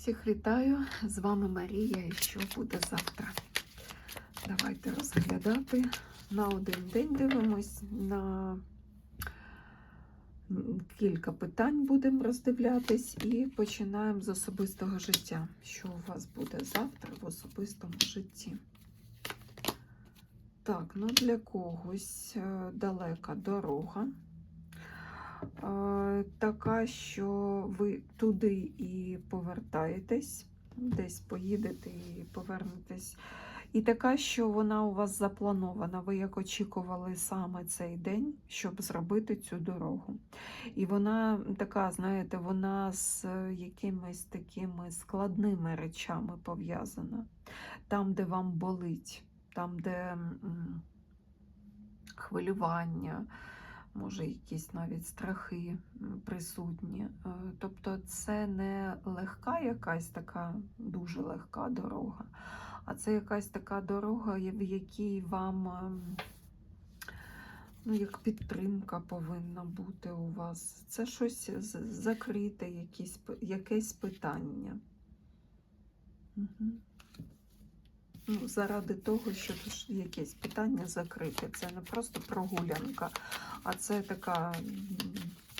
Всіх вітаю! З вами Марія і що буде завтра. Давайте розглядати. На один день дивимось, на кілька питань будемо роздивлятись і починаємо з особистого життя. Що у вас буде завтра в особистому житті? Так, ну для когось е, далека дорога. Е, Така, що ви туди і повертаєтесь, десь поїдете і повернетесь. І така, що вона у вас запланована. Ви як очікували саме цей день, щоб зробити цю дорогу. І вона така, знаєте, вона з якимись такими складними речами пов'язана. Там, де вам болить, там, де хвилювання, може, якісь навіть страхи присутні. Е, Тобто це не легка якась така дуже легка дорога, а це якась така дорога, в якій вам ем, ну, як підтримка повинна бути у вас. Це щось закрите, якісь, якесь питання. Угу. Ну, заради того, щоб якесь питання закрити. Це не просто прогулянка, а це така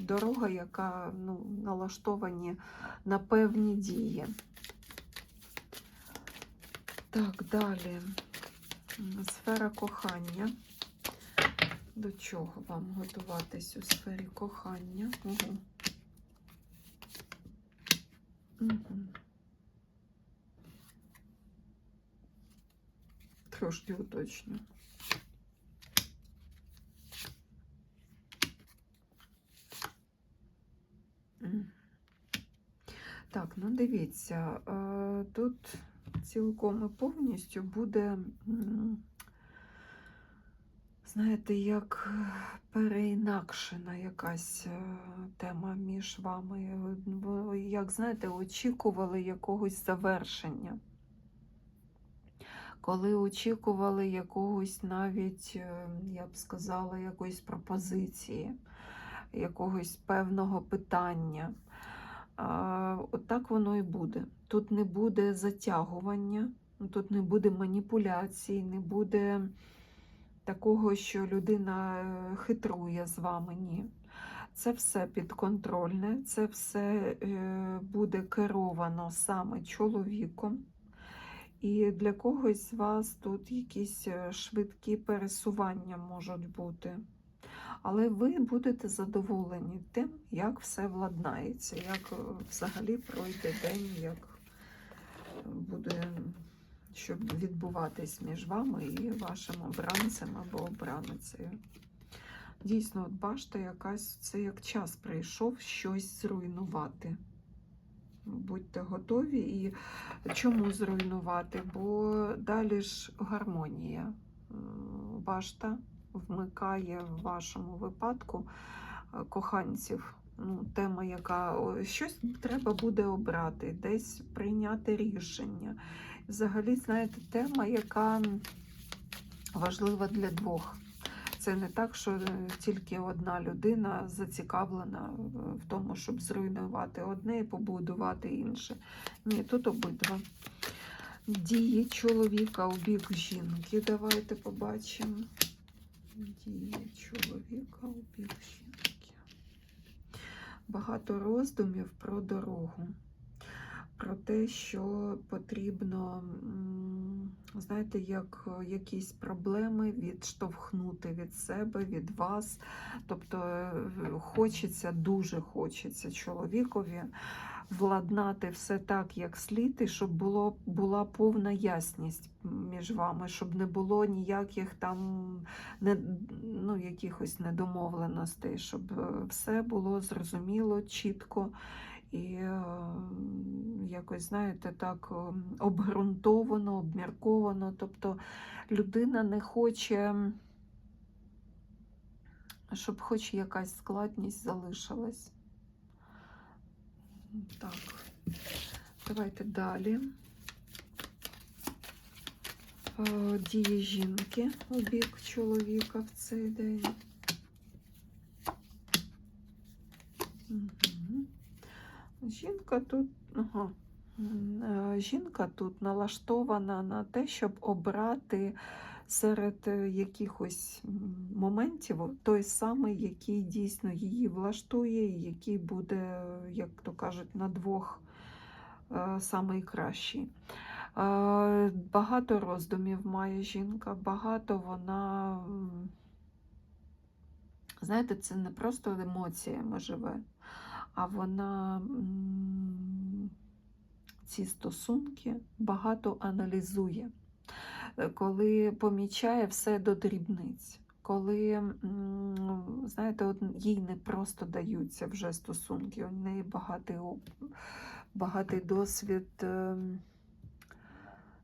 дорога, яка ну, налаштовані на певні дії. Так, далі. Сфера кохання. До чого вам готуватись у сфері кохання? Угу. Угу. Трошки уточню. Так, ну дивіться, е, тут цілком і повністю буде, знаєте, як переінакшена якась е, тема між вами. Як знаєте, очікували якогось завершення. Коли очікували якогось навіть, е, я б сказала, якоїсь пропозиції, якогось певного питання. От так воно і буде. Тут не буде затягування, тут не буде маніпуляцій, не буде такого, що людина е, хитрує з вами. Ні. Це все підконтрольне, це все е, буде керовано саме чоловіком. І для когось з вас тут якісь е, швидкі пересування можуть бути. Але ви будете задоволені тим, як все владнається, як е, взагалі пройде день, як буде що відбуватись між вами і вашим обранцем або обраницею. Дійсно, от бачите, якась це як час прийшов щось зруйнувати. Будьте готові і чому зруйнувати? Бо далі ж гармонія. Башта вмикає в вашому випадку е, коханців. Ну, тема, яка щось треба буде обрати, десь прийняти рішення. Взагалі, знаєте, тема, яка важлива для двох. Це не так, що е, тільки одна людина зацікавлена в тому, щоб зруйнувати одне і побудувати інше. Ні, тут обидва. Дії чоловіка у бік жінки. Давайте побачимо. Дії чоловіка у бік жінки. Багато роздумів про дорогу. Про те, що потрібно, знаєте, як е, якісь проблеми відштовхнути від себе, від вас. Тобто е, хочеться, дуже хочеться чоловікові владнати все так, як слід, і щоб було, була повна ясність між вами, щоб не було ніяких там не, ну, якихось недомовленостей, щоб е, все було зрозуміло, чітко і е, якось, знаєте, так е, обґрунтовано, обмірковано. Тобто людина не хоче, щоб хоч якась складність залишилась. Так, давайте далі. Е, Дії жінки у бік чоловіка в цей день. Жінка тут, ага, е, жінка тут налаштована на те, щоб обрати серед е, якихось моментів той самий, який дійсно її влаштує, який буде, як то кажуть, на двох е, самий кращий. Е, Багато роздумів має жінка, багато вона. Знаєте, це не просто емоціями живе, а вона ці стосунки багато аналізує, коли помічає все до дрібниць. Коли, знаєте, от їй не просто даються вже стосунки, у неї багатий, багатий досвід. ем,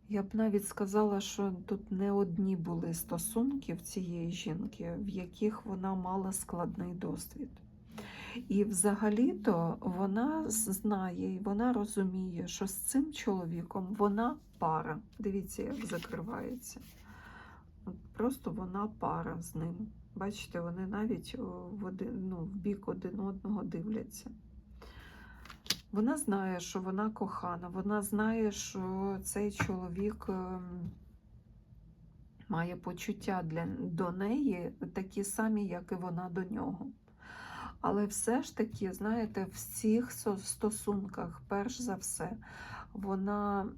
Я б навіть сказала, що тут не одні були стосунки в цієї жінки, в яких вона мала складний досвід. І взагалі-то вона знає і вона розуміє, що з цим чоловіком вона пара. Дивіться, як закривається. Просто вона пара з ним. Бачите, вони навіть в, один, ну, в бік один одного дивляться. Вона знає, що вона кохана, вона знає, що цей чоловік ем, має почуття для, до неї такі самі, як і вона до нього. Але все ж таки, знаєте, в цих стосунках, перш за все, вона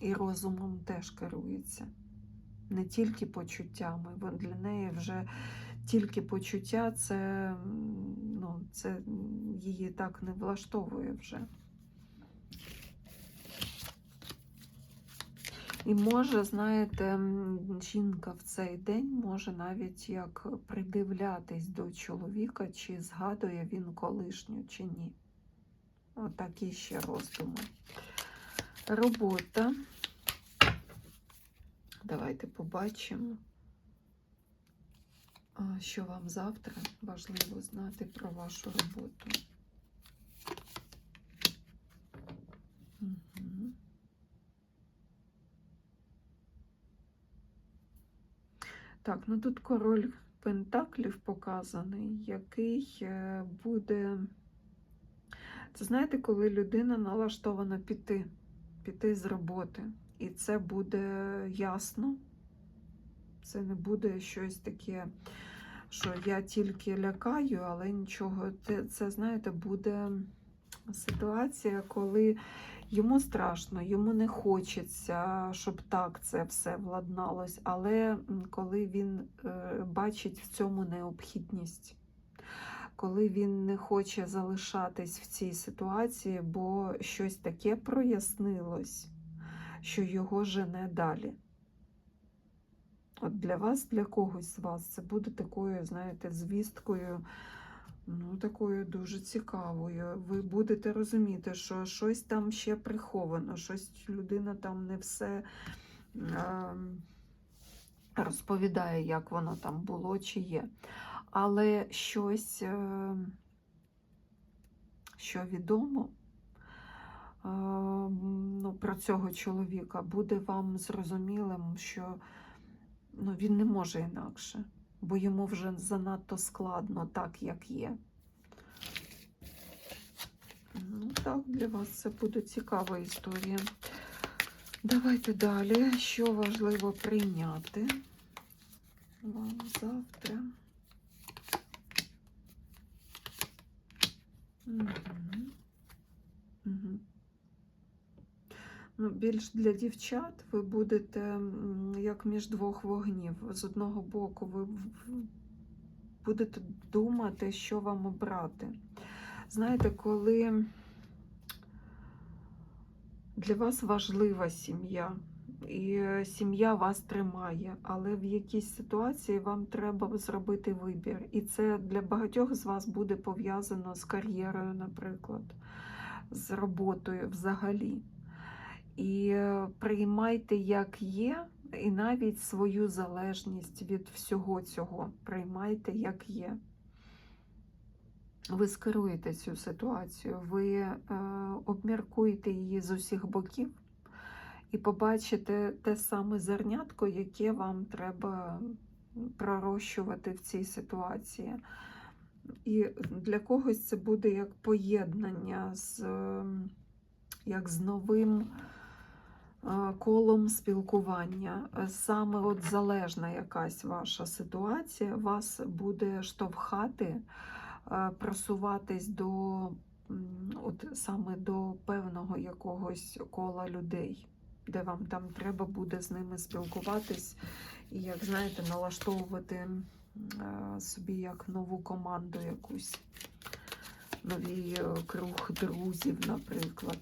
і розумом теж керується. Не тільки почуттями, бо для неї вже тільки почуття це, ну, це її так не влаштовує вже. І може, знаєте, жінка в цей день може навіть як придивлятись до чоловіка, чи згадує він колишню, чи ні. Отакі ще роздуми. Робота. Давайте побачимо, що вам завтра важливо знати про вашу роботу. Так, ну тут король Пентаклів показаний, який е, буде. Це знаєте, коли людина налаштована піти, піти з роботи. І це буде ясно. Це не буде щось таке, що я тільки лякаю, але нічого. Це, це знаєте, буде ситуація, коли йому страшно, йому не хочеться, щоб так це все владналось, але коли він е, бачить в цьому необхідність, коли він не хоче залишатись в цій ситуації, бо щось таке прояснилось, що його жене далі. От для вас, для когось з вас, це буде такою, знаєте, звісткою, ну, такою дуже цікавою. Ви будете розуміти, що щось там ще приховано, щось людина там не все е, розповідає, як воно там було чи є. Але щось, е, що відомо, е, ну, про цього чоловіка буде вам зрозумілим, що ну, він не може інакше, бо йому вже занадто складно, так як є. Ну, так, для вас це буде цікава історія. Давайте далі. Що важливо прийняти вам завтра? Угу. Угу. Ну, більш для дівчат ви будете як між двох вогнів. З одного боку, ви будете думати, що вам обрати. Знаєте, коли для вас важлива сім'я, і сім'я вас тримає, але в якійсь ситуації вам треба зробити вибір. І це для багатьох з вас буде пов'язано з кар'єрою, наприклад, з роботою взагалі. І е, приймайте, як є, і навіть свою залежність від всього цього приймайте, як є. Ви скеруєте цю ситуацію, ви е, обміркуєте її з усіх боків і побачите те саме зернятко, яке вам треба пророщувати в цій ситуації. І для когось це буде як поєднання з. ем, як з новим колом спілкування. Е, Саме от залежна якась ваша ситуація вас буде штовхати, е, просуватись до от саме до певного якогось кола людей, де вам там треба буде з ними спілкуватись і, як знаєте, налаштовувати е, собі як нову команду якусь, новий е, круг друзів, наприклад.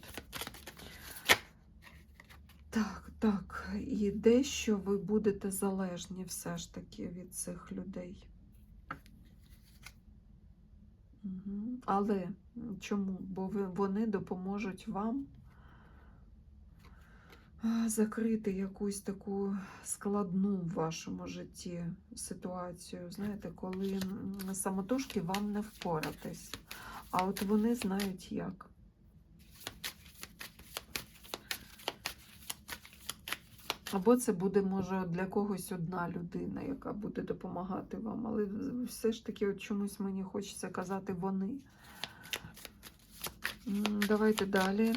Так, так, і дещо ви будете залежні все ж таки від цих людей. Але чому? Бо вони допоможуть вам закрити якусь таку складну в вашому житті ситуацію. Знаєте, коли самотужки вам не впоратись, а от вони знають як. Або це буде, може, для когось одна людина, яка буде допомагати вам. Але все ж таки, от чомусь мені хочеться казати вони. Давайте далі.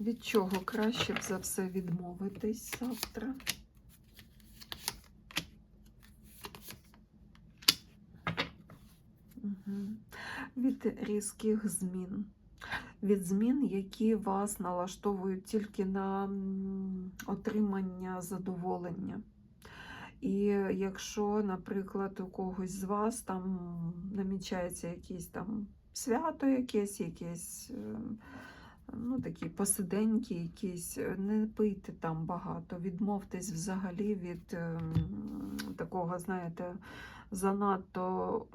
Від чого краще б за все відмовитись завтра? Мгм. Від різких змін. Від змін, які вас налаштовують тільки на отримання задоволення. І якщо, наприклад, у когось з вас там намічається якесь там свято, якесь, якесь е, ну, такі посиденьки, якісь, е, не пийте там багато, відмовтесь взагалі від ем, такого, знаєте, занадто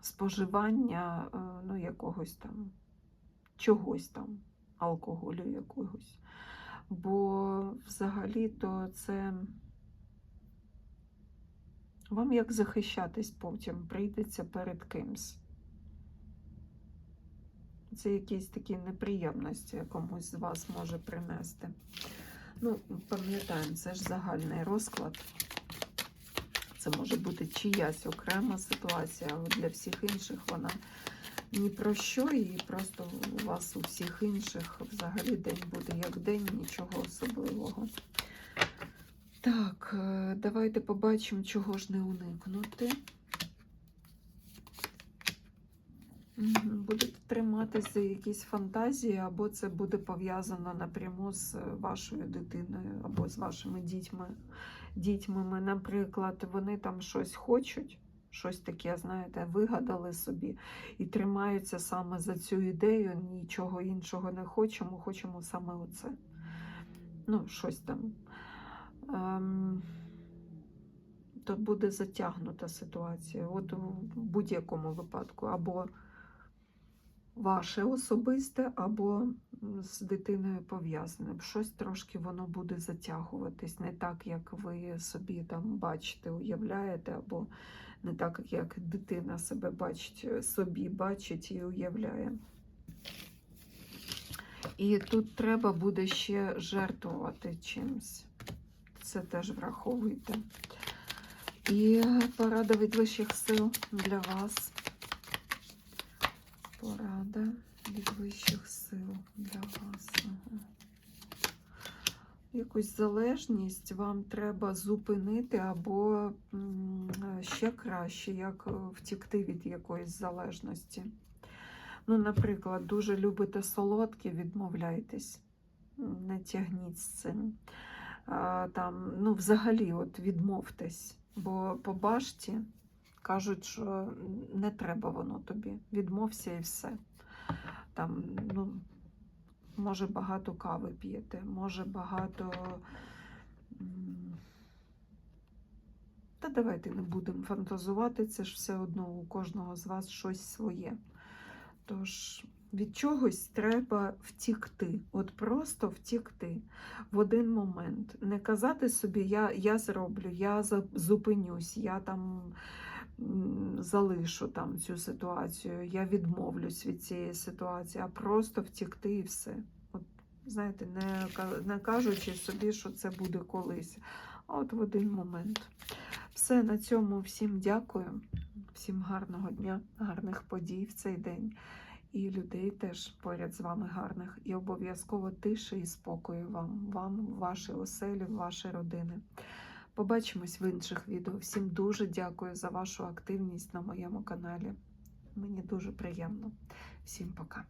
споживання е, ну, якогось там чогось там, алкоголю якогось. Бо взагалі-то це вам як захищатись потім прийдеться перед кимсь. Це якісь такі неприємності комусь з вас може принести. Ну, пам'ятаємо, це ж загальний розклад. Це може бути чиясь окрема ситуація, але для всіх інших вона ні про що, і просто у вас у всіх інших взагалі день буде як день, нічого особливого. Так, е, давайте побачимо, чого ж не уникнути. Будете триматися якісь фантазії, або це буде пов'язано напряму з вашою дитиною, або з вашими дітьми. дітьми. Наприклад, вони там щось хочуть, щось таке, знаєте, вигадали собі і тримаються саме за цю ідею, нічого іншого не хочемо, хочемо саме оце. Ну, щось там. Ем, то буде затягнута ситуація. От в будь-якому випадку. Або ваше особисте, або з дитиною пов'язане. Щось трошки воно буде затягуватись, не так, як ви собі там бачите, уявляєте, або не так, як дитина себе бачить, собі бачить і уявляє. І тут треба буде ще жертвувати чимось. Це теж враховуйте. І порада від вищих сил для вас. Порада від вищих сил для вас. Якусь залежність вам треба зупинити, або ще краще, як е, втікти від якоїсь залежності. Ну, наприклад, дуже любите солодкі, відмовляйтесь, не тягніть з цим. Там, ну, взагалі, от відмовтесь, бо по башті кажуть, що не треба воно тобі. Відмовся і все. Там, ну, може, багато кави п'єте, може багато. Та давайте не будемо фантазувати, це ж все одно у кожного з вас щось своє. Тож від чогось треба втікти, от просто втікти в один момент. Не казати собі, я, я зроблю, я зупинюсь, я там залишу там цю ситуацію, я відмовлюсь від цієї ситуації, а просто втікти і все. От, знаєте, не, не кажучи собі, що це буде колись, а от в один момент. Все, на цьому всім дякую. Всім гарного дня, гарних подій в цей день. І людей теж поряд з вами гарних. І обов'язково тиші і спокою вам, вам, вашій оселі, в ваші родини. Побачимось в інших відео. Всім дуже дякую за вашу активність на моєму каналі. Мені дуже приємно. Всім пока.